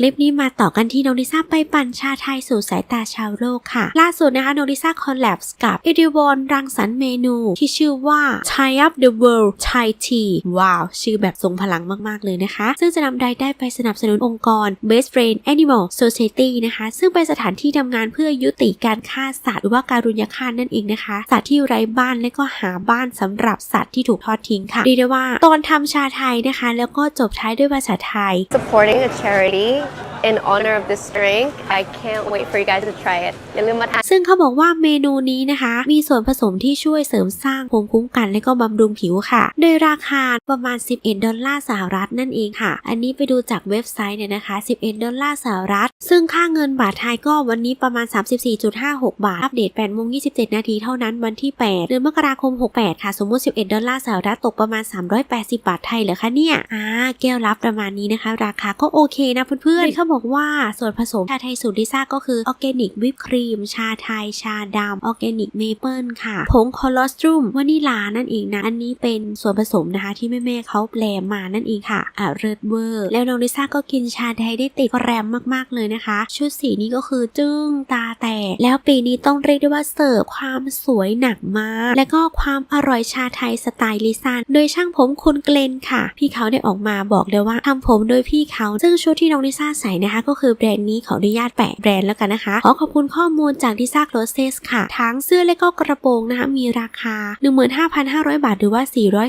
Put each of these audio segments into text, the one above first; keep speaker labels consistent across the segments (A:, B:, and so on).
A: คลิปนี้มาต่อกันที่น้องลิซ่าไปปั่นชาไทยสู่สายตาชาวโลกค่ะ ล่าสุดนะคะน้องลิซ่าคอลแลบส์กับเอดิวอนรังสรรค์เมนูที่ชื่อว่า Chai Up the World Chai Tea ว้าว ชื่อแบบทรงพลังมากๆเลยนะคะ ซึ่งจะนำรายได้ไปสนับสนุนองค์กร Best Friend Animal Society นะคะ ซึ่งเป็นสถานที่ทำงานเพื่อยุติการฆ่าสัตว์หรือว่าการุญยฆาตนั่นเองนะคะ สัตว์ที่ไร้บ้านและก็หาบ้านสำหรับสัตว์ที่ถูกทอดทิ้งค่ะเรีได้ว่าตอนทำชาไทยนะคะ แล้วก็จบท้ายด้วยภาษาไทย
B: supporting a charity in honor of this drink. I can't wait for you guys to try it. อย่าลืมมาทาน
A: ซึ่งเขาบอกว่าเมนูนี้นะคะ มีส่วนผสมที่ช่วยเสริมสร้างภูมิคุ้มกันและก็บำรุงผิวค่ะ โดยราคาประมาณ 11 ดอลลาร์สหรัฐนั่นเองค่ะ อันนี้ไปดูจากเว็บไซต์เนี่ยนะคะ 11 ดอลลาร์สหรัฐ ซึ่งค่าเงินบาทไทยก็วันนี้ประมาณ 34.56 บาท อัปเดต8โมง27 นาทีเท่านั้นวันที่ 8 เดือนมกราคม 68 ค่ะ สมมุติ 11 ดอลลาร์สหรัฐตกประมาณ 380 บาทไทยเหรอคะเนี่ย อ่า แก้วรับประมาณนี้นะคะ ราคาก็โอเคนะเพื่อนๆเขาบอกว่าส่วนผสมชาไทยสูตรลิซ่าก็คือออร์แกนิกวิปครีม ชาไทย ชาดำออร์แกนิกเมเปิลค่ะ ผงคอลอสตรุมวานิลานั่นเองนะ อันนี้เป็นส่วนผสมนะคะที่แม่ๆเขาแปลมานั่นเองค่ะอะเริดเวอร์ แล้วน้องลิซ่าก็กินชาไทยได้ติดแรมมากๆเลยนะคะ ชุดสีนี้ก็คือจึ้งตาแตก แล้วปีนี้ต้องเรียกได้ว่าเสิร์ฟความสวยหนักมาก และก็ความอร่อยชาไทยสไตล์ลิซ่าโดยช่างผมคุณเกลนค่ะ พี่เขาได้ออกมาบอกเลยว่าทำผมโดยพี่เขา ซึ่งชุดที่น้องลิซ่าใส่นะคะก็คือแบรนด์นี้ขออนุญาตแปะแบรนด์แล้วกันนะคะขอขอบคุณข้อมูลจากลิซ่าโคลเซสค่ะ ทั้งเสื้อและก็กระโปรงนะคะมีราคา 15,500 บาท หรือว่า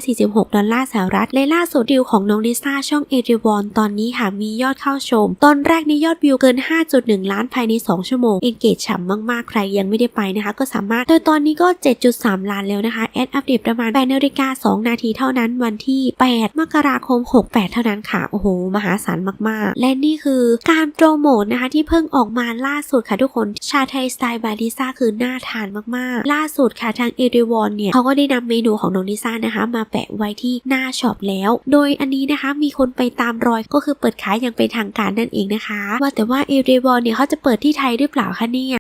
A: 446 ดอลลาร์สหรัฐและล่าสุดดีลของน้องลิซ่าช่องเอริวอนตอนนี้ค่ะมียอดเข้าชม ตอนแรกนี้ยอดวิวเกิน 5.1 ล้านภายใน 2 ชั่วโมงเอนเกจฉ่ำมากๆ ใครยังไม่ได้ไปนะคะ ก็สามารถ โดยตอนนี้ก็ 7.3 ล้านแล้วนะคะแอดอัปเดตประมาณ8นาฬิกา2นาทีเท่านั้นวันที่ 8 มกราคม 68 เท่านั้นค่ะ โอ้โห มหาศาลมากๆ และนี่คือการโปรโมทนะคะที่เพิ่งออกมาล่าสุดค่ะทุกคนชาไทยสไตล์บาลิซ่าคือน่าทานมากๆ ล่าสุดค่ะทางเอริวอนเนี่ยเขาก็ได้นำเมนูของน้องลิซ่านะคะมาแปะไว้ที่หน้าช็อปแล้ว โดยอันนี้นะคะมีคนไปตามรอยก็คือเปิดขายอย่างเป็นทางการนั่นเองนะคะ ว่าแต่ว่าเอริวอนเนี่ยเขาจะเปิดที่ไทยหรือเปล่าคะเนี่ย